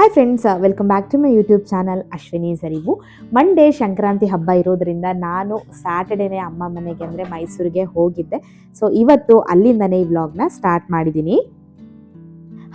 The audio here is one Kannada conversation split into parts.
Hi friends welcome back to my YouTube channel Ashwini ಸರಿವು Monday Sankranti ಹಬ್ಬ ಇರೋದರಿಂದ ನಾನು ಸ್ಯಾಟರ್ಡೇನೇ ಅಮ್ಮ ಮನೆಗೆ ಅಂದರೆ ಮೈಸೂರಿಗೆ ಹೋಗಿದ್ದೆ. ಸೊ ಇವತ್ತು ಅಲ್ಲಿಂದನೇ ಈ ವ್ಲಾಗ್ನ ಸ್ಟಾರ್ಟ್ ಮಾಡಿದ್ದೀನಿ.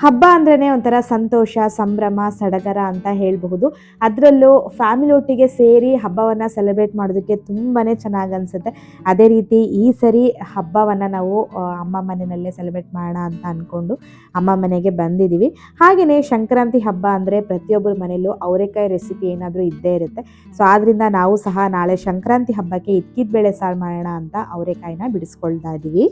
ಹಬ್ಬ ಅಂದ್ರೇ ಒಂಥರ ಸಂತೋಷ, ಸಂಭ್ರಮ, ಸಡಗರ ಅಂತ ಹೇಳಬಹುದು. ಅದರಲ್ಲೂ ಫ್ಯಾಮಿಲಿ ಒಟ್ಟಿಗೆ ಸೇರಿ ಹಬ್ಬವನ್ನು ಸೆಲೆಬ್ರೇಟ್ ಮಾಡೋದಕ್ಕೆ ತುಂಬಾ ಚೆನ್ನಾಗಿ ಅನಿಸುತ್ತೆ. ಅದೇ ರೀತಿ ಈ ಸರಿ ಹಬ್ಬವನ್ನು ನಾವು ಅಮ್ಮ ಮನೆಯಲ್ಲೇ ಸೆಲೆಬ್ರೇಟ್ ಮಾಡೋಣ ಅಂತ ಅಂದ್ಕೊಂಡು ಅಮ್ಮ ಮನೆಗೆ ಬಂದಿದ್ದೀವಿ ಹಾಗೆಯೇ ಸಂಕ್ರಾಂತಿ ಹಬ್ಬ ಅಂದರೆ ಪ್ರತಿಯೊಬ್ಬರ ಮನೆಯಲ್ಲೂ ಅವರೆಕಾಯಿ ರೆಸಿಪಿ ಏನಾದರೂ ಇದ್ದೇ ಇರುತ್ತೆ. ಸೊ ಆದ್ದರಿಂದ ನಾವು ಸಹ ನಾಳೆ ಸಂಕ್ರಾಂತಿ ಹಬ್ಬಕ್ಕೆ ಇದ್ಕಿದ ಬೇಳೆ ಸಾರು ಮಾಡೋಣ ಅಂತ ಅವರೆಕಾಯಿನ ಬಿಡಿಸ್ಕೊಳ್ತಾ ಇದ್ದೀವಿ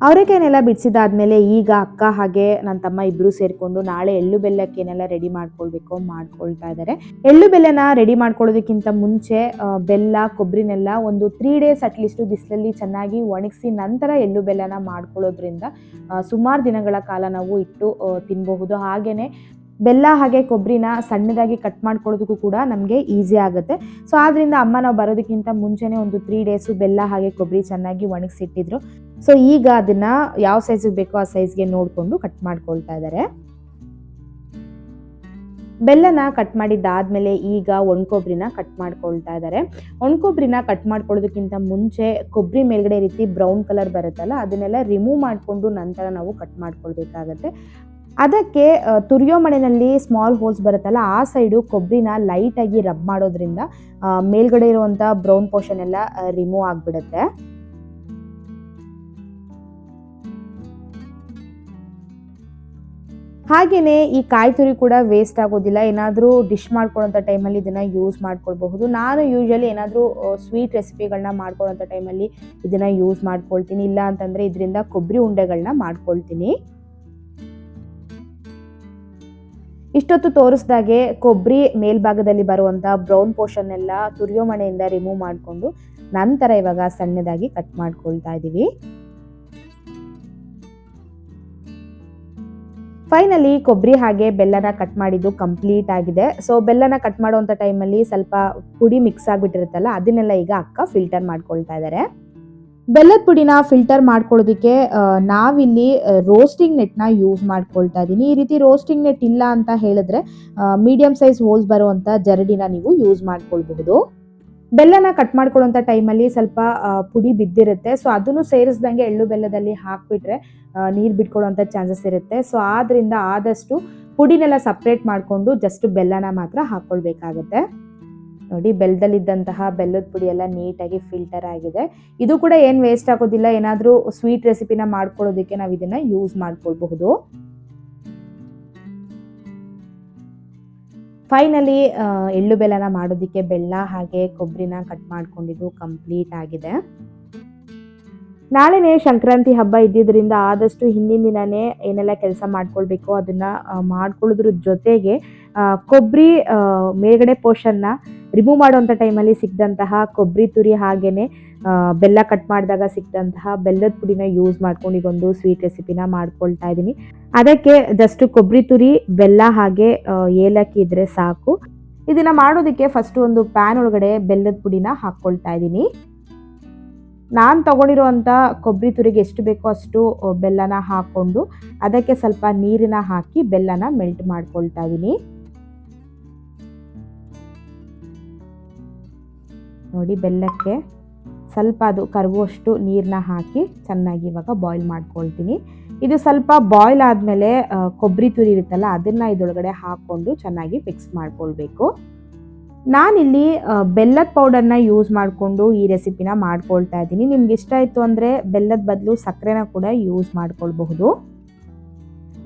ಅವರೆಕಾಯಿನೆಲ್ಲ ಬಿಡಿಸಿದಾದ್ಮೇಲೆ ಈಗ ಅಕ್ಕ ಹಾಗೆ ನನ್ನ ತಮ್ಮ ಇಬ್ಬರು ಸೇರಿಕೊಂಡು ನಾಳೆ ಎಳ್ಳು ಬೆಲ್ಲಕ್ಕೇನೆಲ್ಲ ರೆಡಿ ಮಾಡ್ಕೊಳ್ಬೇಕು, ಮಾಡ್ಕೊಳ್ತಾ ಇದ್ದಾರೆ ಎಳ್ಳು ಬೆಲ್ಲನ ರೆಡಿ ಮಾಡ್ಕೊಳ್ಳೋದಕ್ಕಿಂತ ಮುಂಚೆ ಬೆಲ್ಲ ಕೊಬ್ಬರಿನೆಲ್ಲ ಒಂದು ತ್ರೀ ಡೇಸ್ ಅಟ್ಲೀಸ್ಟು ಬಿಸಿಲಲ್ಲಿ ಚೆನ್ನಾಗಿ ಒಣಗಿಸಿ ನಂತರ ಎಳ್ಳು ಬೆಲ್ಲನ ಮಾಡ್ಕೊಳ್ಳೋದ್ರಿಂದ ಸುಮಾರು ದಿನಗಳ ಕಾಲ ನಾವು ಇಟ್ಟು ತಿನ್ನಬಹುದು ಹಾಗೆಯೇ ಬೆಲ್ಲ ಹಾಗೆ ಕೊಬ್ಬರಿನ ಸಣ್ಣದಾಗಿ ಕಟ್ ಮಾಡ್ಕೊಳ್ಳೋದಕ್ಕೂ ಕೂಡ ನಮಗೆ ಈಸಿ ಆಗುತ್ತೆ. ಸೊ ಆದ್ದರಿಂದ ಅಮ್ಮ ನಾವು ಬರೋದಕ್ಕಿಂತ ಮುಂಚೆನೇ ಒಂದು ತ್ರೀ ಡೇಸು ಬೆಲ್ಲ ಹಾಗೆ ಕೊಬ್ಬರಿ ಚೆನ್ನಾಗಿ ಒಣಗಿಸಿಟ್ಟಿದ್ರು. ಸೊ ಈಗ ಅದನ್ನ ಯಾವ ಸೈಜಿಗೆ ಬೇಕೋ ಆ ಸೈಜ್ಗೆ ನೋಡಿಕೊಂಡು ಕಟ್ ಮಾಡ್ಕೊಳ್ತಾ ಇದ್ದಾರೆ ಬೆಲ್ಲನ ಕಟ್ ಮಾಡಿದ್ದಾದ್ಮೇಲೆ ಈಗ ಒಣಕೊಬ್ಬರಿನ ಕಟ್ ಮಾಡ್ಕೊಳ್ತಾ ಇದ್ದಾರೆ ಒಣಕೊಬ್ಬರಿನ ಕಟ್ ಮಾಡ್ಕೊಳ್ಳೋದಕ್ಕಿಂತ ಮುಂಚೆ ಕೊಬ್ಬರಿ ಮೇಲ್ಗಡೆ ರೀತಿ ಬ್ರೌನ್ ಕಲರ್ ಬರುತ್ತಲ್ಲ, ಅದನ್ನೆಲ್ಲ ರಿಮೂವ್ ಮಾಡಿಕೊಂಡು ನಂತರ ನಾವು ಕಟ್ ಮಾಡ್ಕೊಳ್ಬೇಕಾಗತ್ತೆ. ಅದಕ್ಕೆ ತುರಿಯೋ ಮಣೆಯಲ್ಲಿ ಸ್ಮಾಲ್ ಹೋಲ್ಸ್ ಬರುತ್ತಲ್ಲ, ಆ ಸೈಡು ಕೊಬ್ಬರಿನ ಲೈಟಾಗಿ ರಬ್ ಮಾಡೋದ್ರಿಂದ ಮೇಲ್ಗಡೆ ಇರುವಂಥ ಬ್ರೌನ್ ಪೋರ್ಷನ್ ಎಲ್ಲ ರಿಮೂವ್ ಆಗಿಬಿಡುತ್ತೆ. ಹಾಗೆಯೇ ಈ ಕಾಯಿ ತುರಿ ಕೂಡ ವೇಸ್ಟ್ ಆಗೋದಿಲ್ಲ. ಏನಾದರೂ ಡಿಶ್ ಮಾಡ್ಕೊಳ್ಳೋಂಥ ಟೈಮಲ್ಲಿ ಇದನ್ನು ಯೂಸ್ ಮಾಡ್ಕೊಳ್ಬಹುದು. ನಾನು ಯೂಶಲಿ ಏನಾದರೂ ಸ್ವೀಟ್ ರೆಸಿಪಿಗಳನ್ನ ಮಾಡ್ಕೊಳ್ಳೋಂಥ ಟೈಮಲ್ಲಿ ಇದನ್ನು ಯೂಸ್ ಮಾಡ್ಕೊಳ್ತೀನಿ. ಇಲ್ಲ ಅಂತಂದರೆ ಇದರಿಂದ ಕೊಬ್ಬರಿ ಉಂಡೆಗಳನ್ನ ಮಾಡ್ಕೊಳ್ತೀನಿ. ಇಷ್ಟೊತ್ತು ತೋರಿಸ್ದಾಗೆ ಕೊಬ್ಬರಿ ಮೇಲ್ಭಾಗದಲ್ಲಿ ಬರುವಂಥ ಬ್ರೌನ್ ಪೋರ್ಷನ್ ಎಲ್ಲ ತುರಿಯೋ ಮಣೆಯಿಂದ ರಿಮೂವ್ ಮಾಡಿಕೊಂಡು ನಂತರ ಇವಾಗ ಸಣ್ಣದಾಗಿ ಕಟ್ ಮಾಡ್ಕೊಳ್ತಾ ಇದ್ದೀವಿ ಫೈನಲಿ ಕೊಬ್ಬರಿ ಹಾಗೆ ಬೆಲ್ಲನ ಕಟ್ ಮಾಡಿದ್ದು ಕಂಪ್ಲೀಟ್ ಆಗಿದೆ. ಸೊ ಬೆಲ್ಲನ ಕಟ್ ಮಾಡುವಂಥ ಟೈಮಲ್ಲಿ ಸ್ವಲ್ಪ ಪುಡಿ ಮಿಕ್ಸ್ ಆಗಿಬಿಟ್ಟಿರುತ್ತಲ್ಲ, ಅದನ್ನೆಲ್ಲ ಈಗ ಅಕ್ಕ ಫಿಲ್ಟರ್ ಮಾಡ್ಕೊಳ್ತಾ ಇದ್ದಾರೆ ಬೆಲ್ಲದ ಪುಡಿನ ಫಿಲ್ಟರ್ ಮಾಡ್ಕೊಳ್ಳೋದಕ್ಕೆ ನಾವಿಲ್ಲಿ ರೋಸ್ಟಿಂಗ್ ನೆಟ್ನ ಯೂಸ್ ಮಾಡ್ಕೊಳ್ತಾ ಇದ್ದೀನಿ ಈ ರೀತಿ ರೋಸ್ಟಿಂಗ್ ನೆಟ್ ಇಲ್ಲ ಅಂತ ಹೇಳಿದ್ರೆ ಮೀಡಿಯಂ ಸೈಜ್ ಹೋಲ್ಸ್ ಬರುವಂಥ ಜರಡಿನ ನೀವು ಯೂಸ್ ಮಾಡ್ಕೊಳ್ಬಹುದು. ಬೆಲ್ಲನ ಕಟ್ ಮಾಡ್ಕೊಳ್ಳೋಂಥ ಟೈಮಲ್ಲಿ ಸ್ವಲ್ಪ ಪುಡಿ ಬಿದ್ದಿರುತ್ತೆ. ಸೊ ಅದನ್ನು ಸೇರಿಸ್ದಂಗೆ ಎಳ್ಳು ಬೆಲ್ಲದಲ್ಲಿ ಹಾಕಿಬಿಟ್ರೆ ನೀರು ಬಿಟ್ಕೊಳ್ಳೋಂಥ ಚಾನ್ಸಸ್ ಇರುತ್ತೆ. ಸೊ ಆದ್ರಿಂದ ಆದಷ್ಟು ಪುಡಿನೆಲ್ಲ ಸಪ್ರೇಟ್ ಮಾಡಿಕೊಂಡು ಜಸ್ಟ್ ಬೆಲ್ಲನ ಮಾತ್ರ ಹಾಕ್ಕೊಳ್ಬೇಕಾಗತ್ತೆ. ನೋಡಿ ಬೆಲ್ಲದಲ್ಲಿದ್ದಂತಹ ಬೆಲ್ಲದ ಪುಡಿ ಎಲ್ಲ ನೀಟಾಗಿ ಫಿಲ್ಟರ್ ಆಗಿದೆ. ಇದು ಕೂಡ ಏನು ವೇಸ್ಟ್ ಆಗೋದಿಲ್ಲ, ಏನಾದರೂ ಸ್ವೀಟ್ ರೆಸಿಪಿನ ಮಾಡ್ಕೊಳ್ಳೋದಕ್ಕೆ ನಾವು ಇದನ್ನು ಯೂಸ್ ಮಾಡ್ಕೊಳ್ಬಹುದು. ಫೈನಲಿ ಎಳ್ಳು ಬೆಲ್ಲನ ಮಾಡೋದಕ್ಕೆ ಬೆಲ್ಲ ಹಾಗೆ ಕೊಬ್ಬರಿನ ಕಟ್ ಮಾಡ್ಕೊಂಡಿದ್ದು ಕಂಪ್ಲೀಟ್ ಆಗಿದೆ. ನಾಳೆನೇ ಸಂಕ್ರಾಂತಿ ಹಬ್ಬ ಇದ್ದಿದ್ದರಿಂದ ಆದಷ್ಟು ಹಿಂದಿನ ದಿನನೇ ಏನೆಲ್ಲ ಕೆಲಸ ಮಾಡ್ಕೊಳ್ಬೇಕು ಅದನ್ನ ಮಾಡ್ಕೊಳ್ಳೋದ್ರ ಜೊತೆಗೆ ಕೊಬ್ಬರಿ ಮೇಲ್ಗಡೆ ಪೋರ್ಷನ್ನ ರಿಮೂವ್ ಮಾಡುವಂಥ ಟೈಮಲ್ಲಿ ಸಿಕ್ಕಿದಂತಹ ಕೊಬ್ಬರಿ ತುರಿ ಹಾಗೆಯೇ ಬೆಲ್ಲ ಕಟ್ ಮಾಡಿದಾಗ ಸಿಕ್ಕಿದಂತಹ ಬೆಲ್ಲದ ಪುಡಿನ ಯೂಸ್ ಮಾಡ್ಕೊಂಡು ಈಗೊಂದು ಸ್ವೀಟ್ ರೆಸಿಪಿನ ಮಾಡ್ಕೊಳ್ತಾ ಇದ್ದೀನಿ. ಅದಕ್ಕೆ ಜಸ್ಟ್ ಕೊಬ್ಬರಿ ತುರಿ, ಬೆಲ್ಲ ಹಾಗೆ ಏಲಕ್ಕಿ ಇದ್ರೆ ಸಾಕು. ಇದನ್ನ ಮಾಡೋದಕ್ಕೆ ಫಸ್ಟ್ ಒಂದು ಪ್ಯಾನ್ ಒಳಗಡೆ ಬೆಲ್ಲದ ಪುಡಿನ ಹಾಕ್ಕೊಳ್ತಾ ಇದ್ದೀನಿ. ನಾನು ತಗೊಂಡಿರುವಂಥ ಕೊಬ್ಬರಿ ತುರಿಗೆ ಎಷ್ಟು ಬೇಕೋ ಅಷ್ಟು ಬೆಲ್ಲನ ಹಾಕ್ಕೊಂಡು ಅದಕ್ಕೆ ಸ್ವಲ್ಪ ನೀರನ್ನ ಹಾಕಿ ಬೆಲ್ಲನ ಮೆಲ್ಟ್ ಮಾಡ್ಕೊಳ್ತಾ ಇದ್ದೀನಿ. ನೋಡಿ ಬೆಲ್ಲಕ್ಕೆ ಸ್ವಲ್ಪ ಅದು ಕರಗುವಷ್ಟು ನೀರನ್ನ ಹಾಕಿ ಚೆನ್ನಾಗಿ ಇವಾಗ ಬಾಯ್ಲ್ ಮಾಡ್ಕೊಳ್ತೀನಿ. ಇದು ಸ್ವಲ್ಪ ಬಾಯ್ಲ್ ಆದಮೇಲೆ ಕೊಬ್ಬರಿ ತುರಿ ಇರುತ್ತಲ್ಲ, ಅದನ್ನು ಇದರೊಳಗಡೆ ಹಾಕ್ಕೊಂಡು ಚೆನ್ನಾಗಿ ಫಿಕ್ಸ್ ಮಾಡ್ಕೊಳ್ಬೇಕು. ನಾನಿಲ್ಲಿ ಬೆಲ್ಲದ ಪೌಡರ್ನ ಯೂಸ್ ಮಾಡಿಕೊಂಡು ಈ ರೆಸಿಪಿನ ಮಾಡ್ಕೊಳ್ತಾ ಇದ್ದೀನಿ. ನಿಮ್ಗೆ ಇಷ್ಟ ಆಯಿತು ಅಂದರೆ ಬೆಲ್ಲದ ಬದಲು ಸಕ್ಕರೆನ ಕೂಡ ಯೂಸ್ ಮಾಡ್ಕೊಳ್ಬಹುದು.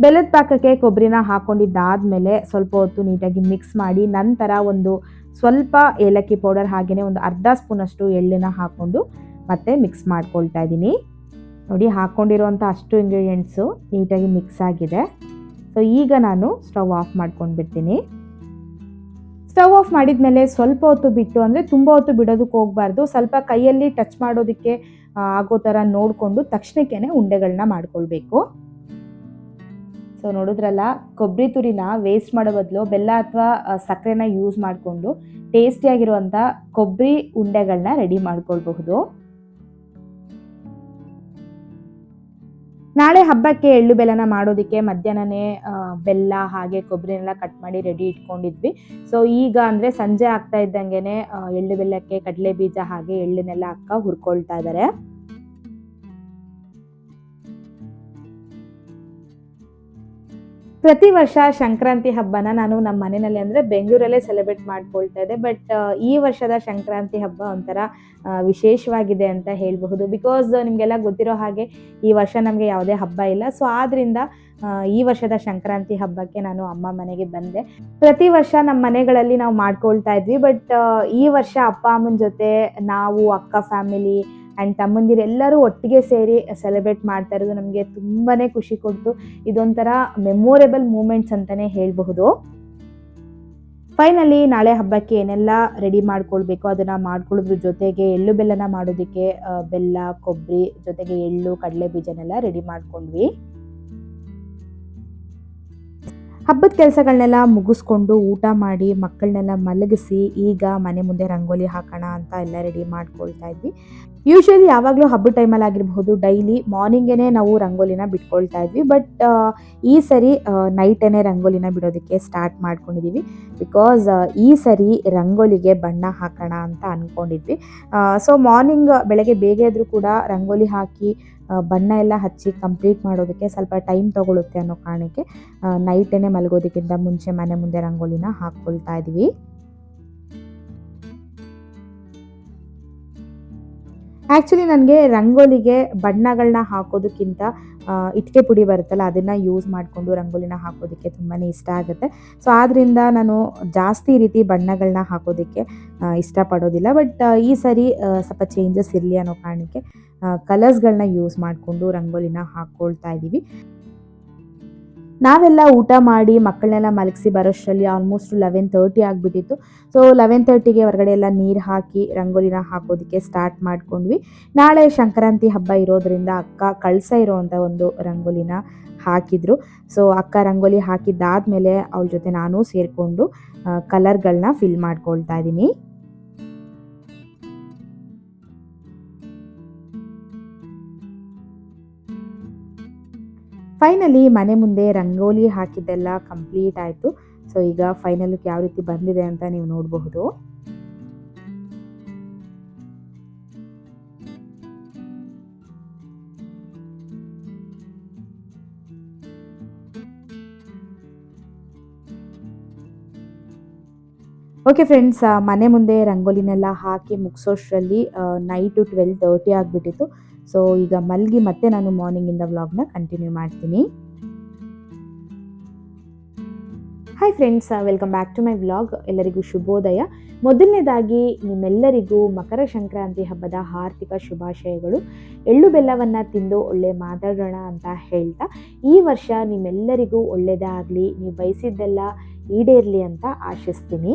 ಬೆಲ್ಲದ ಪಾಕಕ್ಕೆ ಕೊಬ್ಬರಿನ ಹಾಕೊಂಡಿದ್ದಾದ್ಮೇಲೆ ಸ್ವಲ್ಪ ಹೊತ್ತು ನೀಟಾಗಿ ಮಿಕ್ಸ್ ಮಾಡಿ ನಂತರ ಒಂದು ಸ್ವಲ್ಪ ಏಲಕ್ಕಿ ಪೌಡರ್ ಹಾಗೆಯೇ ಒಂದು ಅರ್ಧ ಸ್ಪೂನಷ್ಟು ಎಳ್ಳನ್ನ ಹಾಕ್ಕೊಂಡು ಮತ್ತೆ ಮಿಕ್ಸ್ ಮಾಡ್ಕೊಳ್ತಾ ಇದ್ದೀನಿ. ನೋಡಿ, ಹಾಕ್ಕೊಂಡಿರುವಂಥ ಅಷ್ಟು ಇಂಗ್ರೀಡಿಯೆಂಟ್ಸು ನೀಟಾಗಿ ಮಿಕ್ಸ್ ಆಗಿದೆ. ಸೊ ಈಗ ನಾನು ಸ್ಟವ್ ಆಫ್ ಮಾಡ್ಕೊಂಡು ಬಿಡ್ತೀನಿ ಸ್ಟವ್ ಆಫ್ ಮಾಡಿದ ಮೇಲೆ ಸ್ವಲ್ಪ ಹೊತ್ತು ಬಿಟ್ಟು, ಅಂದರೆ ತುಂಬ ಹೊತ್ತು ಬಿಡೋದಕ್ಕೆ ಹೋಗಬಾರ್ದು, ಸ್ವಲ್ಪ ಕೈಯಲ್ಲಿ ಟಚ್ ಮಾಡೋದಕ್ಕೆ ಆಗೋ ಥರ ನೋಡಿಕೊಂಡು ತಕ್ಷಣಕ್ಕೇ ಉಂಡೆಗಳನ್ನ ಮಾಡ್ಕೊಳ್ಬೇಕು. ಸೊ ನೋಡಿದ್ರಲ್ಲ ಕೊಬ್ಬರಿ ತುರಿನ ವೇಸ್ಟ್ ಮಾಡೋ ಬದಲು ಬೆಲ್ಲ ಅಥವಾ ಸಕ್ಕರೆನ ಯೂಸ್ ಮಾಡಿಕೊಂಡು ಟೇಸ್ಟಿಯಾಗಿರುವಂಥ ಕೊಬ್ಬರಿ ಉಂಡೆಗಳನ್ನ ರೆಡಿ ಮಾಡ್ಕೊಳ್ಬಹುದು. ನಾಳೆ ಹಬ್ಬಕ್ಕೆ ಎಳ್ಳು ಬೆಲ್ಲನ ಮಾಡೋದಕ್ಕೆ ಮಧ್ಯಾಹ್ನನೇ ಬೆಲ್ಲ ಹಾಗೆ ಕೊಬ್ಬರಿನೆಲ್ಲ ಕಟ್ ಮಾಡಿ ರೆಡಿ ಇಟ್ಕೊಂಡಿದ್ವಿ. ಸೊ ಈಗ ಅಂದರೆ ಸಂಜೆ ಆಗ್ತಾ ಇದ್ದಂಗೆ ಎಳ್ಳು ಬೆಲ್ಲಕ್ಕೆ ಕಡಲೆ ಬೀಜ ಹಾಗೆ ಎಳ್ಳನ್ನೆಲ್ಲ ಅಕ್ಕ ಹುರ್ಕೊಳ್ತಾ ಇದ್ದಾರೆ ಪ್ರತಿ ವರ್ಷ ಸಂಕ್ರಾಂತಿ ಹಬ್ಬನ ನಾನು ನಮ್ಮ ಮನೆಯಲ್ಲಿ ಅಂದರೆ ಬೆಂಗಳೂರಲ್ಲೇ ಸೆಲೆಬ್ರೇಟ್ ಮಾಡ್ಕೊಳ್ತಾ ಇದ್ದೆ. ಬಟ್ ಈ ವರ್ಷದ ಸಂಕ್ರಾಂತಿ ಹಬ್ಬ ಒಂಥರ ವಿಶೇಷವಾಗಿದೆ ಅಂತ ಹೇಳಬಹುದು. ಬಿಕಾಸ್ ನಿಮಗೆಲ್ಲ ಗೊತ್ತಿರೋ ಹಾಗೆ ಈ ವರ್ಷ ನಮಗೆ ಯಾವುದೇ ಹಬ್ಬ ಇಲ್ಲ. ಸೊ ಆದ್ದರಿಂದ ಈ ವರ್ಷದ ಸಂಕ್ರಾಂತಿ ಹಬ್ಬಕ್ಕೆ ನಾನು ಅಮ್ಮ ಮನೆಗೆ ಬಂದೆ. ಪ್ರತಿ ವರ್ಷ ನಮ್ಮ ಮನೆಗಳಲ್ಲಿ ನಾವು ಮಾಡ್ಕೊಳ್ತಾ ಇದ್ವಿ. ಬಟ್ ಈ ವರ್ಷ ಅಪ್ಪ ಅಮ್ಮನ ಜೊತೆ ನಾವು, ಅಕ್ಕ ಫ್ಯಾಮಿಲಿ ಆ್ಯಂಡ್ ತಮ್ಮಂದಿರು ಎಲ್ಲರೂ ಒಟ್ಟಿಗೆ ಸೇರಿ ಸೆಲೆಬ್ರೇಟ್ ಮಾಡ್ತಾ ಇರೋದು ನಮಗೆ ತುಂಬಾ ಖುಷಿ ಕೊಡ್ತು. ಇದೊಂಥರ ಮೆಮೊರೇಬಲ್ ಮೂಮೆಂಟ್ಸ್ ಅಂತಲೇ ಹೇಳಬಹುದು. ಫೈನಲಿ ನಾಳೆ ಹಬ್ಬಕ್ಕೆ ಏನೆಲ್ಲ ರೆಡಿ ಮಾಡ್ಕೊಳ್ಬೇಕು, ಅದನ್ನು ಮಾಡ್ಕೊಳ್ಳೋದ್ರ ಜೊತೆಗೆ ಎಳ್ಳು ಬೆಲ್ಲನ ಮಾಡೋದಕ್ಕೆ ಬೆಲ್ಲ ಕೊಬ್ಬರಿ ಜೊತೆಗೆ ಎಳ್ಳು, ಕಡಲೆ ಬೀಜನೆಲ್ಲ ರೆಡಿ ಮಾಡ್ಕೊಂಡ್ವಿ. ಹಬ್ಬದ ಕೆಲಸಗಳನ್ನೆಲ್ಲ ಮುಗಿಸ್ಕೊಂಡು ಊಟ ಮಾಡಿ ಮಕ್ಕಳನ್ನೆಲ್ಲ ಮಲಗಿಸಿ ಈಗ ಮನೆ ಮುಂದೆ ರಂಗೋಲಿ ಹಾಕೋಣ ಅಂತ ಎಲ್ಲ ರೆಡಿ ಮಾಡ್ಕೊಳ್ತಾ ಇದ್ವಿ. ಯೂಶ್ವಲಿ ಯಾವಾಗಲೂ ಹಬ್ಬದ ಟೈಮಲ್ಲಿ ಆಗಿರಬಹುದು ಡೈಲಿ ಮಾರ್ನಿಂಗೇ ನಾವು ರಂಗೋಲಿನ ಬಿಟ್ಕೊಳ್ತಾ ಇದ್ವಿ ಬಟ್ ಈ ಸರಿ ನೈಟೇ ರಂಗೋಲಿನ ಬಿಡೋದಕ್ಕೆ ಸ್ಟಾರ್ಟ್ ಮಾಡ್ಕೊಂಡಿದ್ದೀವಿ ಬಿಕಾಸ್ ಈ ಸರಿ ರಂಗೋಲಿಗೆ ಬಣ್ಣ ಹಾಕೋಣ ಅಂತ ಅಂದ್ಕೊಂಡಿದ್ವಿ ಸೊ ಮಾರ್ನಿಂಗ್ ಬೆಳಗ್ಗೆ ಬೇಗ ಎದ್ರೂ ಕೂಡ ರಂಗೋಲಿ ಹಾಕಿ ಬಣ್ಣ ಎಲ್ಲ ಹಚ್ಚಿ ಕಂಪ್ಲೀಟ್ ಮಾಡೋದಕ್ಕೆ ಸ್ವಲ್ಪ ಟೈಮ್ ತೊಗೊಳುತ್ತೆ ಅನ್ನೋ ಕಾರಣಕ್ಕೆ ನೈಟೇ ಮಲಗೋದಕ್ಕಿಂತ ಮುಂಚೆ ಮನೆ ಮುಂದೆ ರಂಗೋಲಿನ ಹಾಕ್ಕೊಳ್ತಾ ಇದ್ವಿ. ಆ್ಯಕ್ಚುಲಿ ನನಗೆ ರಂಗೋಲಿಗೆ ಬಣ್ಣಗಳನ್ನ ಹಾಕೋದಕ್ಕಿಂತ ಇಟ್ಟಿಗೆ ಪುಡಿ ಬರುತ್ತಲ್ಲ, ಅದನ್ನು ಯೂಸ್ ಮಾಡಿಕೊಂಡು ರಂಗೋಲಿನ ಹಾಕೋದಕ್ಕೆ ತುಂಬಾ ಇಷ್ಟ ಆಗುತ್ತೆ. ಸೊ ಆದ್ದರಿಂದ ನಾನು ಜಾಸ್ತಿ ರೀತಿ ಬಣ್ಣಗಳನ್ನ ಹಾಕೋದಕ್ಕೆ ಇಷ್ಟಪಡೋದಿಲ್ಲ. ಬಟ್ ಈ ಸರಿ ಸ್ವಲ್ಪ ಚೇಂಜಸ್ ಇರಲಿ ಅನ್ನೋ ಕಾರಣಕ್ಕೆ ಕಲರ್ಸ್ಗಳನ್ನ ಯೂಸ್ ಮಾಡಿಕೊಂಡು ರಂಗೋಲಿನ ಹಾಕ್ಕೊಳ್ತಾ ಇದ್ದೀವಿ ನಾವೆಲ್ಲ ಊಟ ಮಾಡಿ ಮಕ್ಕಳನ್ನೆಲ್ಲ ಮಲಗಿಸಿ ಬರೋಷ್ಟರಲ್ಲಿ ಆಲ್ಮೋಸ್ಟ್ ಲೆವೆನ್ ತರ್ಟಿ ಆಗಿಬಿಟ್ಟಿತ್ತು. ಸೊ ಲೆವೆನ್ ತರ್ಟಿಗೆ ಹೊರಗಡೆ ಎಲ್ಲ ನೀರು ಹಾಕಿ ರಂಗೋಲಿನ ಹಾಕೋದಕ್ಕೆ ಸ್ಟಾರ್ಟ್ ಮಾಡ್ಕೊಂಡ್ವಿ. ನಾಳೆ ಸಂಕ್ರಾಂತಿ ಹಬ್ಬ ಇರೋದರಿಂದ ಅಕ್ಕ ಕಳಸ ಇರೋವಂಥ ಒಂದು ರಂಗೋಲಿನ ಹಾಕಿದ್ರು. ಸೊ ಅಕ್ಕ ರಂಗೋಲಿ ಹಾಕಿದ್ದಾದ್ಮೇಲೆ ಅವಳ ಜೊತೆ ನಾನು ಸೇರಿಕೊಂಡು ಕಲರ್ಗಳನ್ನ ಫಿಲ್ ಮಾಡ್ಕೊಳ್ತಾ ಇದ್ದೀನಿ. ಫೈನಲಿ ಮನೆ ಮುಂದೆ ರಂಗೋಲಿ ಹಾಕಿದ್ದೆಲ್ಲ ಕಂಪ್ಲೀಟ್ ಆಯಿತು. ಸೊ ಈಗ ಫೈನಲ್ ಯಾವ ರೀತಿ ಬಂದಿದೆ ಅಂತ ನೀವು ನೋಡಬಹುದು. ಓಕೆ ಫ್ರೆಂಡ್ಸ್ ಮನೆ ಮುಂದೆ ರಂಗೋಲಿನೆಲ್ಲ ಹಾಕಿ ಮುಗಿಸೋಷ್ಟರಲ್ಲಿ ನೈಟು ಟ್ವೆಲ್ ತರ್ಟಿ ಆಗಿಬಿಟ್ಟಿತ್ತು. ಸೊ ಈಗ ಮಲ್ಗಿ ಮತ್ತೆ ನಾನು ಮಾರ್ನಿಂಗಿಂದ ವ್ಲಾಗ್ನ ಕಂಟಿನ್ಯೂ ಮಾಡ್ತೀನಿ. Hi friends welcome back to my vlog ಎಲ್ಲರಿಗೂ ಶುಭೋದಯ. ಮೊದಲನೇದಾಗಿ ನಿಮ್ಮೆಲ್ಲರಿಗೂ ಮಕರ ಸಂಕ್ರಾಂತಿ ಹಬ್ಬದ ಆರ್ಥಿಕ ಶುಭಾಶಯಗಳು. ಎಳ್ಳು ಬೆಲ್ಲವನ್ನು ತಿಂದು ಒಳ್ಳೆ ಮಾತಾಡೋಣ ಅಂತ ಹೇಳ್ತಾ, ಈ ವರ್ಷ ನಿಮ್ಮೆಲ್ಲರಿಗೂ ಒಳ್ಳೆಯದೇ ಆಗಲಿ ನೀವು ಬಯಸಿದ್ದೆಲ್ಲ ಈಡೇರಲಿ ಅಂತ ಆಶಿಸ್ತೀನಿ.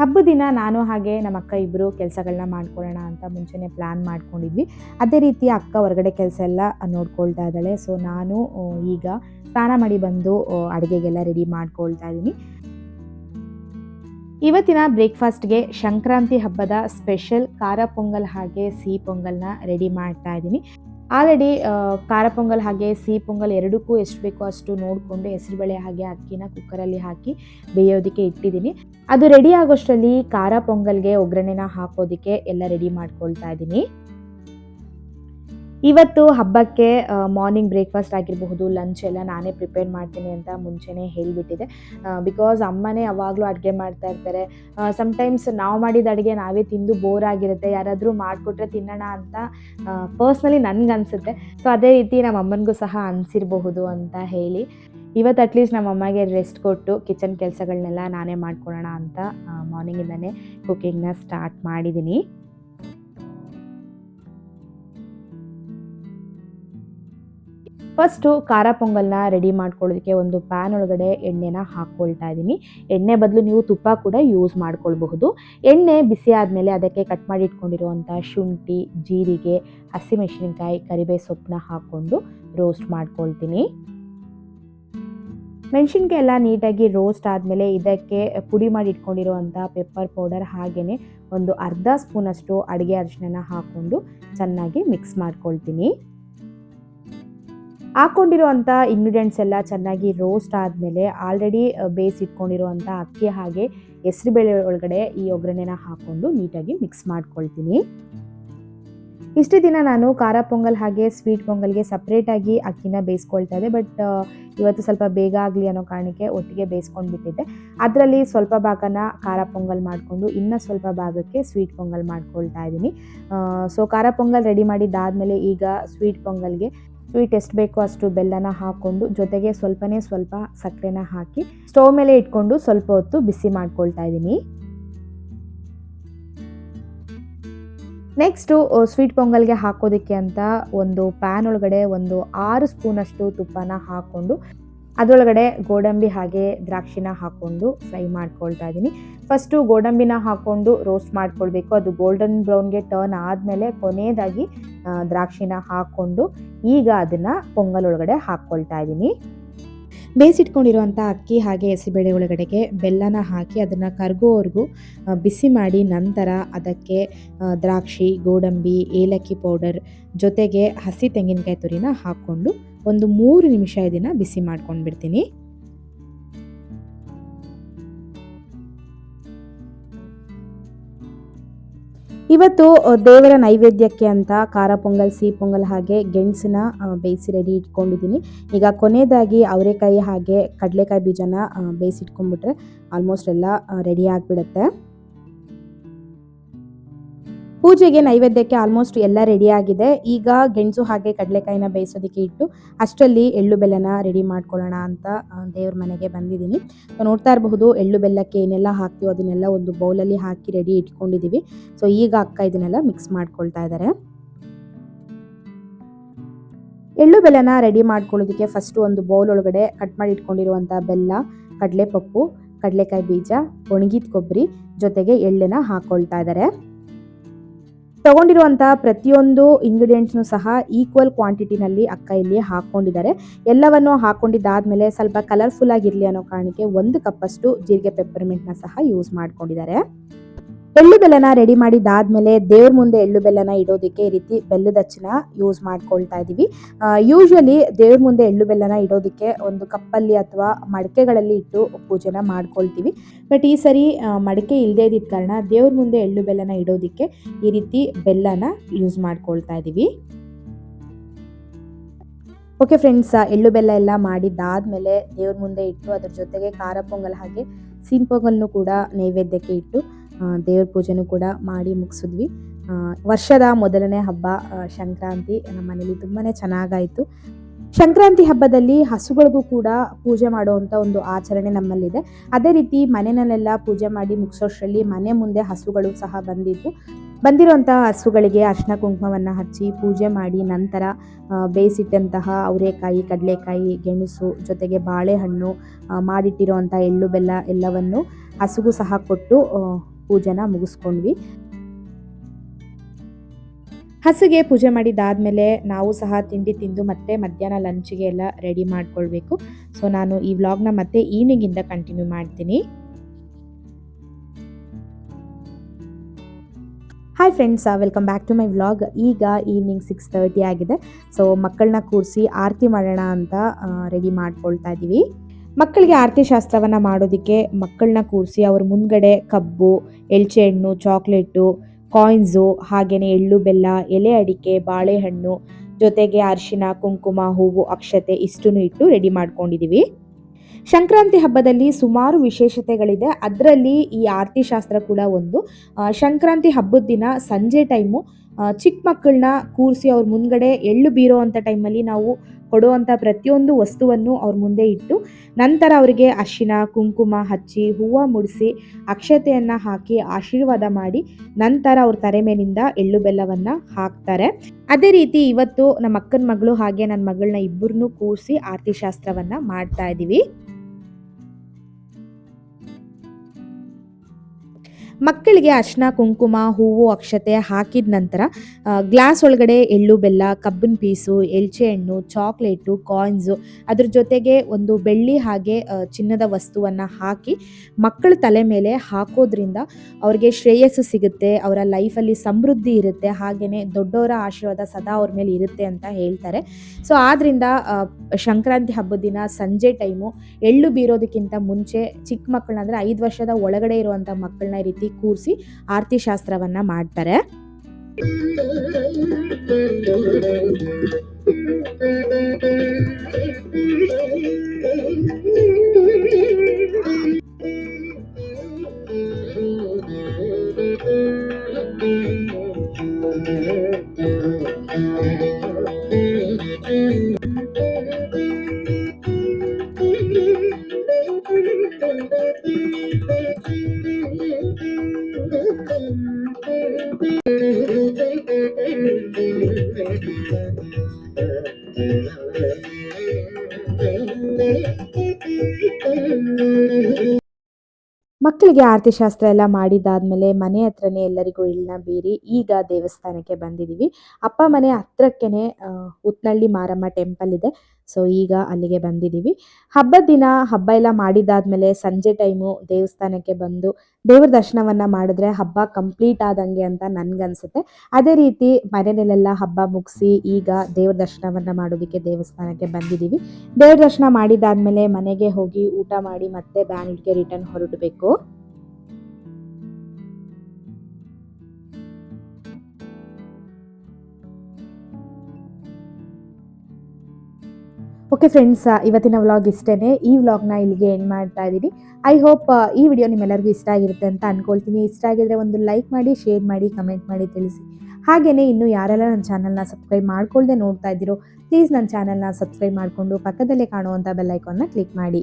ಹಬ್ಬದ ದಿನ ನಾನು ಹಾಗೆ ನಮ್ಮ ಅಕ್ಕ ಇಬ್ಬರು ಕೆಲಸಗಳನ್ನ ಮಾಡ್ಕೊಳ್ಳೋಣ ಅಂತ ಮುಂಚೆನೇ ಪ್ಲ್ಯಾನ್ ಮಾಡ್ಕೊಂಡಿದ್ವಿ. ಅದೇ ರೀತಿ ಅಕ್ಕ ಹೊರಗಡೆ ಕೆಲಸ ಎಲ್ಲ ನೋಡ್ಕೊಳ್ತಾ ಇದ್ದಾಳೆ. ಸೊ ನಾನು ಈಗ ಸ್ನಾನ ಮಾಡಿ ಬಂದು ಅಡುಗೆಗೆಲ್ಲ ರೆಡಿ ಮಾಡ್ಕೊಳ್ತಾ ಇದ್ದೀನಿ. ಇವತ್ತಿನ ಬ್ರೇಕ್ಫಾಸ್ಟ್ಗೆ ಸಂಕ್ರಾಂತಿ ಹಬ್ಬದ ಸ್ಪೆಷಲ್ ಖಾರ ಪೊಂಗಲ್ ಹಾಗೆ ಸಿಹಿ ಪೊಂಗಲ್ನ ರೆಡಿ ಮಾಡ್ತಾ ಇದ್ದೀನಿ. ಆಲ್ರೆಡಿ ಖಾರ ಪೊಂಗಲ್ ಹಾಗೆ ಸಿಹಿ ಪೊಂಗಲ್ ಎರಡಕ್ಕೂ ಎಷ್ಟು ಬೇಕೋ ಅಷ್ಟು ನೋಡಿಕೊಂಡು ಹೆಸರುಬೇಳೆ ಹಾಗೆ ಅಕ್ಕಿನ ಕುಕ್ಕರಲ್ಲಿ ಹಾಕಿ ಬೇಯೋದಕ್ಕೆ ಇಟ್ಟಿದ್ದೀನಿ. ಅದು ರೆಡಿ ಆಗೋಷ್ಟರಲ್ಲಿ ಖಾರ ಪೊಂಗಲ್ಗೆ ಒಗ್ಗರಣೆನ ಹಾಕೋದಕ್ಕೆ ಎಲ್ಲ ರೆಡಿ ಮಾಡ್ಕೊಳ್ತಾ ಇದ್ದೀನಿ. ಇವತ್ತು ಹಬ್ಬಕ್ಕೆ ಮಾರ್ನಿಂಗ್ ಬ್ರೇಕ್ಫಾಸ್ಟ್ ಆಗಿರಬಹುದು ಲಂಚ್ ಎಲ್ಲ ನಾನೇ ಪ್ರಿಪೇರ್ ಮಾಡ್ತೀನಿ ಅಂತ ಮುಂಚೆನೇ ಹೇಳಿಬಿಟ್ಟಿದೆ ಬಿಕಾಸ್ ಅಮ್ಮನೇ ಯಾವಾಗಲೂ ಅಡುಗೆ ಮಾಡ್ತಾ ಇರ್ತಾರೆ. ಸಮ್ಟೈಮ್ಸ್ ನಾವು ಮಾಡಿದ ಅಡುಗೆ ನಾವೇ ತಿಂದು ಬೋರ್ ಆಗಿರುತ್ತೆ. ಯಾರಾದರೂ ಮಾಡಿಕೊಟ್ರೆ ತಿನ್ನೋಣ ಅಂತ ಪರ್ಸ್ನಲಿ ನನಗೆ ಅನಿಸುತ್ತೆ ಸೊ ಅದೇ ರೀತಿ ನಮ್ಮ ಅಮ್ಮನಿಗೂ ಸಹ ಅನಿಸಿರಬಹುದು ಅಂತ ಹೇಳಿ. ಇವತ್ತು ಅಟ್ಲೀಸ್ಟ್ ನಮ್ಮ ಅಮ್ಮಗೆ ರೆಸ್ಟ್ ಕೊಟ್ಟು ಕಿಚನ್ ಕೆಲಸಗಳನ್ನೆಲ್ಲ ನಾನೇ ಮಾಡ್ಕೊಳ್ಳೋಣ ಅಂತ ಮಾರ್ನಿಂಗಿಂದನೇ ಕುಕ್ಕಿಂಗ್ನ ಸ್ಟಾರ್ಟ್ ಮಾಡಿದ್ದೀನಿ. ಫಸ್ಟು ಖಾರ ಪೊಂಗಲ್ನ ರೆಡಿ ಮಾಡ್ಕೊಳ್ಳೋದಕ್ಕೆ ಒಂದು ಪ್ಯಾನ್ ಒಳಗಡೆ ಎಣ್ಣೆನ ಹಾಕ್ಕೊಳ್ತಾ ಇದ್ದೀನಿ. ಎಣ್ಣೆ ಬದಲು ನೀವು ತುಪ್ಪ ಕೂಡ ಯೂಸ್ ಮಾಡ್ಕೊಳ್ಬಹುದು. ಎಣ್ಣೆ ಬಿಸಿ ಆದಮೇಲೆ ಅದಕ್ಕೆ ಕಟ್ ಮಾಡಿ ಇಟ್ಕೊಂಡಿರುವಂಥ ಶುಂಠಿ, ಜೀರಿಗೆ ಹಸಿಮೆಣಸಿನಕಾಯಿ ಕರಿಬೇವು ಸೊಪ್ಪನ್ನ ಹಾಕ್ಕೊಂಡು ರೋಸ್ಟ್ ಮಾಡ್ಕೊಳ್ತೀನಿ. ಮೆಣಸಿನ್ಕಾಯಿ ಎಲ್ಲ ನೀಟಾಗಿ ರೋಸ್ಟ್ ಆದಮೇಲೆ ಇದಕ್ಕೆ ಪುಡಿ ಮಾಡಿ ಇಟ್ಕೊಂಡಿರುವಂಥ ಪೆಪ್ಪರ್ ಪೌಡರ್ ಹಾಗೆಯೇ ಒಂದು ಅರ್ಧ ಸ್ಪೂನಷ್ಟು ಅಡುಗೆ ಅರಿಶಿನ ಹಾಕ್ಕೊಂಡು ಚೆನ್ನಾಗಿ ಮಿಕ್ಸ್ ಮಾಡ್ಕೊಳ್ತೀನಿ. ಹಾಕೊಂಡಿರುವಂಥ ಇಂಗ್ರೀಡಿಯೆಂಟ್ಸ್ ಎಲ್ಲ ಚೆನ್ನಾಗಿ ರೋಸ್ಟ್ ಆದಮೇಲೆ ಆಲ್ರೆಡಿ ಬೇಯಿಸಿಟ್ಕೊಂಡಿರುವಂಥ ಅಕ್ಕಿ ಹಾಗೆ ಹೆಸರುಬೇಳೆ ಒಳಗಡೆ ಈ ಒಗ್ಗರಣೆನ ಹಾಕ್ಕೊಂಡು ನೀಟಾಗಿ ಮಿಕ್ಸ್ ಮಾಡ್ಕೊಳ್ತೀನಿ. ಇಷ್ಟು ದಿನ ನಾನು ಖಾರ ಪೊಂಗಲ್ ಹಾಗೆ ಸ್ವೀಟ್ ಪೊಂಗಲ್ಗೆ ಸಪ್ರೇಟಾಗಿ ಅಕ್ಕಿನ ಬೇಯಿಸ್ಕೊಳ್ತಾ ಇದ್ದೆ ಬಟ್ ಇವತ್ತು ಸ್ವಲ್ಪ ಬೇಗ ಆಗಲಿ ಅನ್ನೋ ಕಾರಣಕ್ಕೆ ಒಟ್ಟಿಗೆ ಬೇಯಿಸ್ಕೊಂಡು ಬಿಟ್ಟಿದ್ದೆ. ಅದರಲ್ಲಿ ಸ್ವಲ್ಪ ಭಾಗನ ಖಾರ ಪೊಂಗಲ್ ಮಾಡಿಕೊಂಡು ಇನ್ನೂ ಸ್ವಲ್ಪ ಭಾಗಕ್ಕೆ ಸ್ವೀಟ್ ಪೊಂಗಲ್ ಮಾಡ್ಕೊಳ್ತಾ ಇದ್ದೀನಿ. ಸೊ ಖಾರ ಪೊಂಗಲ್ ರೆಡಿ ಮಾಡಿದ್ದಾದಮೇಲೆ ಈಗ ಸ್ವೀಟ್ ಪೊಂಗಲ್ಗೆ ಸ್ವೀಟ್ ಎಷ್ಟು ಬೇಕೋ ಅಷ್ಟು ಬೆಲ್ಲನ ಹಾಕ್ಕೊಂಡು ಜೊತೆಗೆ ಸ್ವಲ್ಪನೇ ಸ್ವಲ್ಪ ಸಕ್ಕರೆನ ಹಾಕಿ ಸ್ಟವ್ ಮೇಲೆ ಇಟ್ಕೊಂಡು ಸ್ವಲ್ಪ ಹೊತ್ತು ಬಿಸಿ ಮಾಡ್ಕೊಳ್ತಾ ಇದ್ದೀನಿ. ನೆಕ್ಸ್ಟು ಸ್ವೀಟ್ ಪೊಂಗಲ್ಗೆ ಹಾಕೋದಕ್ಕೆ ಅಂತ ಒಂದು ಪ್ಯಾನ್ ಒಳಗಡೆ ಒಂದು ಆರು ಸ್ಪೂನಷ್ಟು ತುಪ್ಪನ ಹಾಕ್ಕೊಂಡು ಅದರೊಳಗಡೆ ಗೋಡಂಬಿ ಹಾಗೆ ದ್ರಾಕ್ಷಿನ ಹಾಕ್ಕೊಂಡು ಫ್ರೈ ಮಾಡ್ಕೊಳ್ತಾ ಇದ್ದೀನಿ. ಫಸ್ಟು ಗೋಡಂಬಿನ ಹಾಕ್ಕೊಂಡು ರೋಸ್ಟ್ ಮಾಡ್ಕೊಳ್ಬೇಕು. ಅದು ಗೋಲ್ಡನ್ ಬ್ರೌನ್ಗೆ ಟರ್ನ್ ಆದಮೇಲೆ ಕೊನೆಯದಾಗಿ ದ್ರಾಕ್ಷಿನ ಹಾಕ್ಕೊಂಡು ಈಗ ಅದನ್ನು ಪೊಂಗಲ್ ಒಳಗಡೆ ಹಾಕ್ಕೊಳ್ತಾ ಇದ್ದೀನಿ. ಬೇಯಿಸಿಟ್ಕೊಂಡಿರುವಂಥ ಅಕ್ಕಿ ಹಾಗೆ ಹೆಸರುಬೇಳೆ ಒಳಗಡೆಗೆ ಬೆಲ್ಲನ ಹಾಕಿ ಅದನ್ನು ಕರ್ಗೋವರೆಗೂ ಬಿಸಿ ಮಾಡಿ ನಂತರ ಅದಕ್ಕೆ ದ್ರಾಕ್ಷಿ, ಗೋಡಂಬಿ, ಏಲಕ್ಕಿ ಪೌಡರ್ ಜೊತೆಗೆ ಹಸಿ ತೆಂಗಿನಕಾಯಿ ತುರಿನ ಹಾಕ್ಕೊಂಡು ಒಂದು ಮೂರು ನಿಮಿಷ ಇದನ್ನು ಬಿಸಿ ಮಾಡ್ಕೊಂಡು ಬಿಡ್ತೀನಿ ಇವತ್ತು ದೇವರ ನೈವೇದ್ಯಕ್ಕೆ ಅಂತ ಖಾರ ಪೊಂಗಲ್, ಸಿಹಿ ಪೊಂಗಲ್ ಹಾಗೆ ಗೆಣಸನ್ನ ಬೇಯಿಸಿ ರೆಡಿ ಇಟ್ಕೊಂಡಿದ್ದೀನಿ. ಈಗ ಕೊನೆಯದಾಗಿ ಅವರೆಕಾಯಿ ಹಾಗೆ ಕಡಲೆಕಾಯಿ ಬೀಜನ ಬೇಯಿಸಿಟ್ಕೊಂಡ್ಬಿಟ್ರೆ ಆಲ್ಮೋಸ್ಟ್ ಎಲ್ಲ ರೆಡಿ ಆಗಿಬಿಡುತ್ತೆ. ಪೂಜೆಗೆ ನೈವೇದ್ಯಕ್ಕೆ ಆಲ್ಮೋಸ್ಟ್ ಎಲ್ಲ ರೆಡಿ ಆಗಿದೆ. ಈಗ ಗೆಣಸು ಹಾಗೆ ಕಡಲೆಕಾಯಿನ ಬೇಯಿಸೋದಕ್ಕೆ ಇಟ್ಟು ಅಷ್ಟರಲ್ಲಿ ಎಳ್ಳು ಬೆಲ್ಲನ ರೆಡಿ ಮಾಡ್ಕೊಳ್ಳೋಣ ಅಂತ ದೇವ್ರ ಮನೆಗೆ ಬಂದಿದ್ದೀನಿ. ನೋಡ್ತಾ ಇರಬಹುದು ಎಳ್ಳು ಬೆಲ್ಲಕ್ಕೆ ಏನೆಲ್ಲ ಹಾಕ್ತೀವೋ ಅದನ್ನೆಲ್ಲ ಒಂದು ಬೌಲಲ್ಲಿ ಹಾಕಿ ರೆಡಿ ಇಟ್ಕೊಂಡಿದ್ದೀವಿ ಸೊ ಈಗ ಅಕ್ಕ ಇದನ್ನೆಲ್ಲ ಮಿಕ್ಸ್ ಮಾಡ್ಕೊಳ್ತಾ ಇದ್ದಾರೆ ಎಳ್ಳು ಬೆಲ್ಲನ ರೆಡಿ ಮಾಡ್ಕೊಳ್ಳೋದಕ್ಕೆ ಫಸ್ಟು ಒಂದು ಬೌಲ್ ಒಳಗಡೆ ಕಟ್ ಮಾಡಿ ಇಟ್ಕೊಂಡಿರುವಂಥ ಬೆಲ್ಲ, ಕಡಲೆಪಪ್ಪು, ಕಡಲೆಕಾಯಿ ಬೀಜ, ಒಣಗಿದ ಕೊಬ್ಬರಿ ಜೊತೆಗೆ ಎಳ್ಳನ್ನ ಹಾಕ್ಕೊಳ್ತಾ ಇದ್ದಾರೆ ತಗೊಂಡಿರುವಂಥ ಪ್ರತಿಯೊಂದು ಇಂಗ್ರೀಡಿಯೆಂಟ್ಸ್ನು ಸಹ ಈಕ್ವಲ್ ಕ್ವಾಂಟಿಟಿನಲ್ಲಿ ಅಕ್ಕ ಇಲ್ಲಿ ಹಾಕ್ಕೊಂಡಿದ್ದಾರೆ ಎಲ್ಲವನ್ನು ಹಾಕೊಂಡಿದ್ದಾದ್ಮೇಲೆ ಸ್ವಲ್ಪ ಕಲರ್ಫುಲ್ ಆಗಿರಲಿ ಅನ್ನೋ ಕಾರಣಕ್ಕೆ ಒಂದು ಕಪ್ಪಷ್ಟು ಜೀರಿಗೆ ಪೆಪ್ಪರ್ಮೆಂಟ್ನ ಸಹ ಯೂಸ್ ಮಾಡ್ಕೊಂಡಿದ್ದಾರೆ. ಎಳ್ಳು ಬೆಲ್ಲನ ರೆಡಿ ಮಾಡಿದ್ದಾದ್ಮೇಲೆ ದೇವ್ರ ಮುಂದೆ ಎಳ್ಳು ಬೆಲ್ಲನ ಇಡೋದಕ್ಕೆ ಈ ರೀತಿ ಬೆಲ್ಲದ ಅಚ್ಚನ ಯೂಸ್ ಮಾಡ್ಕೊಳ್ತಾ ಇದ್ದೀವಿ ಯೂಶ್ವಲಿ ದೇವ್ರ ಮುಂದೆ ಎಳ್ಳು ಬೆಲ್ಲನ ಇಡೋದಕ್ಕೆ ಒಂದು ಕಪ್ಪಲ್ಲಿ ಅಥವಾ ಮಡಕೆಗಳಲ್ಲಿ ಇಟ್ಟು ಪೂಜೆನ ಮಾಡ್ಕೊಳ್ತೀವಿ. ಬಟ್ ಈ ಸರಿ ಮಡಕೆ ಇಲ್ಲದೆ ಇದ್ದ ಕಾರಣ ದೇವ್ರ ಮುಂದೆ ಎಳ್ಳು ಬೆಲ್ಲನ ಇಡೋದಕ್ಕೆ ಈ ರೀತಿ ಬೆಲ್ಲನ ಯೂಸ್ ಮಾಡ್ಕೊಳ್ತಾ ಇದ್ದೀವಿ ಓಕೆ ಫ್ರೆಂಡ್ಸ್ ಎಳ್ಳು ಬೆಲ್ಲ ಎಲ್ಲ ಮಾಡಿದ್ದಾದ್ಮೇಲೆ ದೇವ್ರ ಮುಂದೆ ಇಟ್ಟು ಅದ್ರ ಜೊತೆಗೆ ಖಾರ ಪೊಂಗಲ್ ಹಾಗೆ ಸಿಂಪೊಂಗಲ್ನು ಕೂಡ ನೈವೇದ್ಯಕ್ಕೆ ಇಟ್ಟು ದೇವ್ರ ಪೂಜೆನೂ ಕೂಡ ಮಾಡಿ ಮುಗಿಸಿದ್ವಿ. ವರ್ಷದ ಮೊದಲನೇ ಹಬ್ಬ ಸಂಕ್ರಾಂತಿ ನಮ್ಮ ಮನೇಲಿ ತುಂಬಾ ಚೆನ್ನಾಗಾಯಿತು. ಸಂಕ್ರಾಂತಿ ಹಬ್ಬದಲ್ಲಿ ಹಸುಗಳಿಗೂ ಕೂಡ ಪೂಜೆ ಮಾಡುವಂಥ ಒಂದು ಆಚರಣೆ ನಮ್ಮಲ್ಲಿದೆ. ಅದೇ ರೀತಿ ಮನೆಯಲ್ಲೆಲ್ಲ ಪೂಜೆ ಮಾಡಿ ಮುಗಿಸೋಷ್ಟರಲ್ಲಿ ಮನೆ ಮುಂದೆ ಹಸುಗಳು ಸಹ ಬಂದಿತ್ತು ಬಂದಿರುವಂತಹ ಹಸುಗಳಿಗೆ ಅರ್ಶಿನ ಕುಂಕುಮವನ್ನು ಹಚ್ಚಿ ಪೂಜೆ ಮಾಡಿ ನಂತರ ಬೇಯಿಸಿಟ್ಟಂತಹ ಅವರೆಕಾಯಿ, ಕಡಲೆಕಾಯಿ, ಗೆಣಸು ಜೊತೆಗೆ ಬಾಳೆಹಣ್ಣು ಮಾಡಿಟ್ಟಿರುವಂಥ ಎಳ್ಳು ಬೆಲ್ಲ ಎಲ್ಲವನ್ನು ಹಸುಗೂ ಸಹ ಕೊಟ್ಟು ಪೂಜೆನ ಮುಗಿಸ್ಕೊಂಡ್ವಿ. ಹಸುಗೆ ಪೂಜೆ ಮಾಡಿದ್ದಾದಮೇಲೆ ನಾವು ಸಹ ತಿಂಡಿ ತಿಂದು ಮತ್ತೆ ಮಧ್ಯಾಹ್ನ ಲಂಚ್ಗೆ ಎಲ್ಲ ರೆಡಿ ಮಾಡ್ಕೊಳ್ಬೇಕು. ಸೊ, ನಾನು ಈ ವ್ಲಾಗ್ನ ಮತ್ತೆ ಈವ್ನಿಂಗಿಂದ ಕಂಟಿನ್ಯೂ ಮಾಡ್ತೀನಿ. Hi friends, welcome back to my vlog. ಈಗ ಈವ್ನಿಂಗ್ ಸಿಕ್ಸ್ ತರ್ಟಿ ಆಗಿದೆ. ಸೊ, ಮಕ್ಕಳನ್ನ ಕೂರಿಸಿ ಆರತಿ ಮಾಡೋಣ ಅಂತ ರೆಡಿ ಮಾಡ್ಕೊಳ್ತಾ ಇದ್ದೀವಿ ಮಕ್ಕಳಿಗೆ ಆರತಿ ಶಾಸ್ತ್ರವನ್ನು ಮಾಡೋದಕ್ಕೆ ಮಕ್ಕಳನ್ನ ಕೂರಿಸಿ ಅವ್ರ ಮುಂದ್ಗಡೆ ಕಬ್ಬು, ಎಳ್ಚೆ ಹಣ್ಣು, ಚಾಕ್ಲೇಟು, ಕಾಯಿನ್ಸು ಹಾಗೆಯೇ ಎಳ್ಳು, ಬೆಲ್ಲ, ಎಲೆ ಅಡಿಕೆ, ಬಾಳೆಹಣ್ಣು, ಜೊತೆಗೆ ಅರಿಶಿನ, ಕುಂಕುಮ, ಹೂವು, ಅಕ್ಷತೆ ಇಷ್ಟನ್ನು ಇಟ್ಟು ರೆಡಿ ಮಾಡ್ಕೊಂಡಿದ್ದೀವಿ ಸಂಕ್ರಾಂತಿ ಹಬ್ಬದಲ್ಲಿ ಸುಮಾರು ವಿಶೇಷತೆಗಳಿದೆ. ಅದರಲ್ಲಿ ಈ ಆರತಿ ಶಾಸ್ತ್ರ ಕೂಡ ಒಂದು. ಸಂಕ್ರಾಂತಿ ಹಬ್ಬದ ದಿನ ಸಂಜೆ ಟೈಮು ಚಿಕ್ಕ ಮಕ್ಕಳನ್ನ ಕೂರಿಸಿ ಅವ್ರ ಮುಂದ್ಗಡೆ ಎಳ್ಳು ಬೀರೋ ಅಂಥ ಟೈಮಲ್ಲಿ ನಾವು ಕೊಡುವಂಥ ಪ್ರತಿಯೊಂದು ವಸ್ತುವನ್ನು ಅವ್ರ ಮುಂದೆ ಇಟ್ಟು ನಂತರ ಅವರಿಗೆ ಅರಿಶಿನ, ಕುಂಕುಮ ಹಚ್ಚಿ, ಹೂವು ಮುಡಿಸಿ, ಅಕ್ಷತೆಯನ್ನು ಹಾಕಿ ಆಶೀರ್ವಾದ ಮಾಡಿ ನಂತರ ಅವ್ರ ತರೆ ಮೇಲಿಂದ ಎಳ್ಳು ಬೆಲ್ಲವನ್ನು ಹಾಕ್ತಾರೆ. ಅದೇ ರೀತಿ ಇವತ್ತು ನಮ್ಮ ಅಕ್ಕನ ಮಗಳು ಹಾಗೆ ನನ್ನ ಮಗಳನ್ನ ಇಬ್ಬರನ್ನೂ ಕೂರಿಸಿ ಆರತಿ ಶಾಸ್ತ್ರವನ್ನು ಮಾಡ್ತಾ ಇದ್ದೀವಿ ಮಕ್ಕಳಿಗೆ ಅರ್ಶಿನ ಕುಂಕುಮ, ಹೂವು, ಅಕ್ಷತೆ ಹಾಕಿದ ನಂತರ ಗ್ಲಾಸ್ ಒಳಗಡೆ ಎಳ್ಳು, ಬೆಲ್ಲ, ಕಬ್ಬಿನ ಪೀಸು, ಎಲ್ಚೆ ಹಣ್ಣು, ಚಾಕ್ಲೇಟು ಕಾಯಿನ್ಸು ಅದ್ರ ಜೊತೆಗೆ ಒಂದು ಬೆಳ್ಳಿ ಹಾಗೆ ಚಿನ್ನದ ವಸ್ತುವನ್ನು ಹಾಕಿ ಮಕ್ಕಳ ತಲೆ ಮೇಲೆ ಹಾಕೋದ್ರಿಂದ ಅವ್ರಿಗೆ ಶ್ರೇಯಸ್ಸು ಸಿಗುತ್ತೆ, ಅವರ ಲೈಫಲ್ಲಿ ಸಮೃದ್ಧಿ ಇರುತ್ತೆ ಹಾಗೆಯೇ ದೊಡ್ಡವರ ಆಶೀರ್ವಾದ ಸದಾ ಅವ್ರ ಮೇಲೆ ಇರುತ್ತೆ ಅಂತ ಹೇಳ್ತಾರೆ. ಸೊ ಆದ್ದರಿಂದ ಸಂಕ್ರಾಂತಿ ಹಬ್ಬದ ದಿನ ಸಂಜೆ ಟೈಮು ಎಳ್ಳು ಬೀರೋದಕ್ಕಿಂತ ಮುಂಚೆ ಚಿಕ್ಕ ಮಕ್ಕಳನ್ನ ಅಂದರೆ ಐದು ವರ್ಷದ ಒಳಗಡೆ ಇರುವಂಥ ಮಕ್ಕಳನ್ನ ಈ ರೀತಿ ಕೂರಿಸಿ ಆರತಿ ಶಾಸ್ತ್ರವನ್ನು ಮಾಡ್ತಾರೆ. ಮಕ್ಕಳಿಗೆ ಆರತಿ ಶಾಸ್ತ್ರ ಎಲ್ಲ ಮಾಡಿದಾದ್ಮೇಲೆ ಮನೆ ಹತ್ರನೇ ಎಲ್ಲರಿಗೂ ಇಳ್ನ ಬೀರಿ ಈಗ ದೇವಸ್ಥಾನಕ್ಕೆ ಬಂದಿದ್ದೀವಿ. ಅಪ್ಪ ಮನೆ ಹತ್ರಕ್ಕೇನೆ ಉತ್ನಳ್ಳಿ ಮಾರಮ್ಮ ಟೆಂಪಲ್ ಇದೆ. ಸೊ ಈಗ ಅಲ್ಲಿಗೆ ಬಂದಿದ್ದೀವಿ. ಹಬ್ಬದ ದಿನ ಹಬ್ಬ ಎಲ್ಲ ಮಾಡಿದ್ದಾದ್ಮೇಲೆ ಸಂಜೆ ಟೈಮು ದೇವಸ್ಥಾನಕ್ಕೆ ಬಂದು ದೇವ್ರ ದರ್ಶನವನ್ನು ಮಾಡಿದ್ರೆ ಹಬ್ಬ ಕಂಪ್ಲೀಟ್ ಆದಂಗೆ ಅಂತ ನನ್ಗನ್ಸುತ್ತೆ. ಅದೇ ರೀತಿ ಮನೆಯಲ್ಲೆಲ್ಲ ಹಬ್ಬ ಮುಗಿಸಿ ಈಗ ದೇವ್ರ ದರ್ಶನವನ್ನು ಮಾಡೋದಕ್ಕೆ ದೇವಸ್ಥಾನಕ್ಕೆ ಬಂದಿದ್ದೀವಿ. ದೇವ್ರ ದರ್ಶನ ಮಾಡಿದ್ದಾದ್ಮೇಲೆ ಮನೆಗೆ ಹೋಗಿ ಊಟ ಮಾಡಿ ಮತ್ತೆ ಬ್ಯಾಂಗ್ಳೂರ್ಗೆ ರಿಟರ್ನ್ ಹೊರಡಬೇಕು. ಓಕೆ ಫ್ರೆಂಡ್ಸ್ ಇವತ್ತಿನ ವ್ಲಾಗ್ ಇಷ್ಟೇ ಈ ವ್ಲಾಗ್ನ ಇಲ್ಲಿಗೆ ಎಂಡ್ ಮಾಡ್ತಾ ಇದ್ದೀನಿ. ಐ ಹೋಪ್ ಈ ವಿಡಿಯೋ ನಿಮ್ಮೆಲ್ಲರಿಗೂ ಇಷ್ಟ ಆಗಿರುತ್ತೆ ಅಂತ ಅಂದ್ಕೊಳ್ತೀನಿ ಇಷ್ಟ ಆಗಿದ್ರೆ ಒಂದು ಲೈಕ್ ಮಾಡಿ ಶೇರ್ ಮಾಡಿ ಕಮೆಂಟ್ ಮಾಡಿ ತಿಳಿಸಿ. ಹಾಗೆಯೇ ಇನ್ನು ಯಾರೆಲ್ಲ ನನ್ನ ಚಾನಲ್ನ ಸಬ್ಸ್ಕ್ರೈಬ್ ಮಾಡ್ಕೊಳ್ಳದೆ ನೋಡ್ತಾ ಇದ್ದೀರೋ ಪ್ಲೀಸ್ ನನ್ನ ಚಾನಲ್ನ ಸಬ್ಸ್ಕ್ರೈಬ್ ಮಾಡಿಕೊಂಡು ಪಕ್ಕದಲ್ಲೇ ಕಾಣುವಂಥ ಬೆಲ್ ಐಕಾನ್ನ ಕ್ಲಿಕ್ ಮಾಡಿ.